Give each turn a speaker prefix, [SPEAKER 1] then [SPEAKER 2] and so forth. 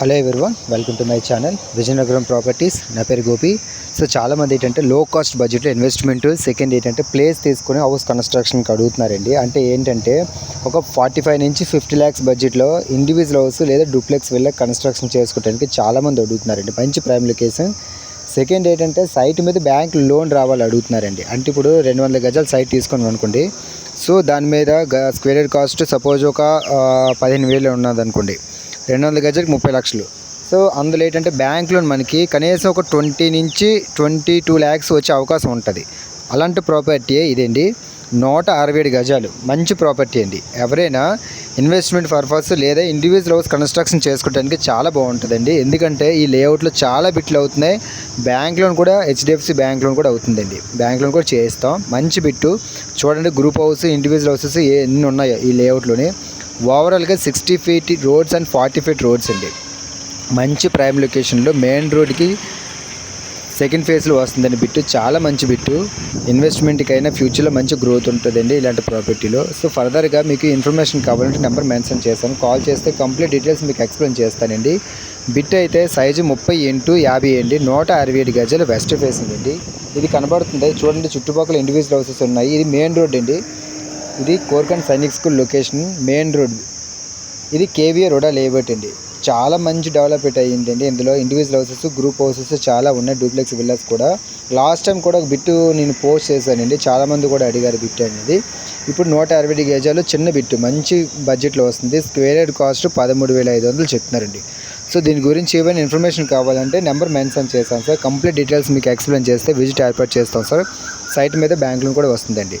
[SPEAKER 1] Hello everyone welcome to my channel Vizianagaram properties. నా పేరు Gopi. So చాలామంది ఏంటంటే లో కాస్ట్ బడ్జెట్లో ఇన్వెస్ట్మెంట్ సెకండ్ ఏంటంటే ప్లేస్ తీసుకొని హౌస్ కన్స్ట్రక్షన్కి అడుగుతున్నారండి. అంటే ఏంటంటే ఒక ఫార్టీ ఫైవ్ నుంచి ఫిఫ్టీ ల్యాక్స్ బడ్జెట్లో ఇండివిజువల్ హౌస్ లేదా డూప్లెక్స్ వెళ్ళి కన్స్ట్రక్షన్ చేసుకోవడానికి చాలామంది అడుగుతున్నారండి. మంచి ప్రైమ్ లొకేషన్ సెకండ్ ఏంటంటే సైట్ మీద బ్యాంక్ లోన్ రావాలి అడుగుతున్నారండి. అంటే ఇప్పుడు రెండు వందల గజాలు సైట్ తీసుకుని అనుకోండి. సో దాని మీద గ- స్క్వేర్ కాస్ట్ సపోజ్ ఒక పదిహేను వేలు ఉన్నది అనుకోండి రెండు వందల గజాలకు ముప్పై లక్షలు. సో అందులో ఏంటంటే బ్యాంక్ లోన్ మనకి కనీసం ఒక ట్వంటీ నుంచి ట్వంటీ టూ ల్యాక్స్ వచ్చే అవకాశం ఉంటుంది. అలాంటి ప్రాపర్టీ ఇదండి నూట అరవై ఏడు గజాలు. మంచి ప్రాపర్టీ అండి. ఎవరైనా ఇన్వెస్ట్మెంట్ పర్పస్ లేదా ఇండివిజువల్ హౌస్ కన్స్ట్రక్షన్ చేసుకోవడానికి చాలా బాగుంటుందండి. ఎందుకంటే ఈ లేఅవుట్లో చాలా బిట్లు అవుతున్నాయి. బ్యాంక్ లోన్ కూడా హెచ్డిఎఫ్సి బ్యాంక్ లోన్ కూడా అవుతుందండి. బ్యాంక్ లోన్ కూడా చేస్తాం. మంచి బిట్టు. చూడండి గ్రూప్ హౌస్ ఇండివిజువల్ హౌసెస్ ఎన్ని ఉన్నాయో ఈ లేఅవుట్లోని. ఓవరాల్గా sixty feet roads and forty feet roads అండి. మంచి ప్రైమ్ లొకేషన్లో మెయిన్ రోడ్కి సెకండ్ ఫేజ్లో వస్తుందండి బిట్టు. చాలా మంచి బిట్టు. ఇన్వెస్ట్మెంట్కి అయినా ఫ్యూచర్లో మంచి గ్రోత్ ఉంటుందండి ఇలాంటి ప్రాపర్టీలో సో ఫర్దర్గా మీకు ఇన్ఫర్మేషన్ కావాలంటే నెంబర్ మెన్షన్ చేస్తాను కాల్ చేస్తే కంప్లీట్ డీటెయిల్స్ మీకు ఎక్స్ప్లెయిన్ చేస్తానండి. బిట్ అయితే సైజు ముప్పై ఇంటూ యాభై అండి. నూట అరవై ఏడు గజాలు వెస్ట్ ఫేసింగ్ అండి ఇది కనబడుతుంది. చూడండి చుట్టుపక్కల ఇండివిజువల్ హౌసెస్ ఉన్నాయి. ఇది మెయిన్ రోడ్ అండి. ఇది Korukonda Sainik school location main road. ఇది కేవీఆర్ రోడా లేఅవుట్ అండి. చాలా మంచి డెవలప్మెంట్ అయ్యిందండి. ఇందులో ఇండివిజువల్ హౌసెస్ గ్రూప్ హౌసెస్ చాలా ఉన్నాయి. డూప్లెక్స్ విల్లాస్ కూడా. లాస్ట్ టైం కూడా ఒక బిట్టు నేను పోస్ట్ చేశానండి. చాలా మంది కూడా అడిగారు బిట్ అనేది. ఇప్పుడు నూట అరవై గేజాలు చిన్న బిట్టు. మంచి బడ్జెట్లో వస్తుంది. స్క్వేర్ హెడ్ కాస్ట్ పదమూడు వేల ఐదు వందలు చెప్తున్నారండి. సో దీని గురించి ఏమైనా ఇన్ఫర్మేషన్ కావాలంటే నెంబర్ మెన్షన్ చేస్తాను సార్ కంప్లీట్ డీటెయిల్స్ మీకు ఎక్స్ప్లెయిన్ చేస్తే విజిట్ ఏర్పాటు చేస్తాం సార్ సైట్ మీద బ్యాంక్ లోన్ కూడా వస్తుందండి.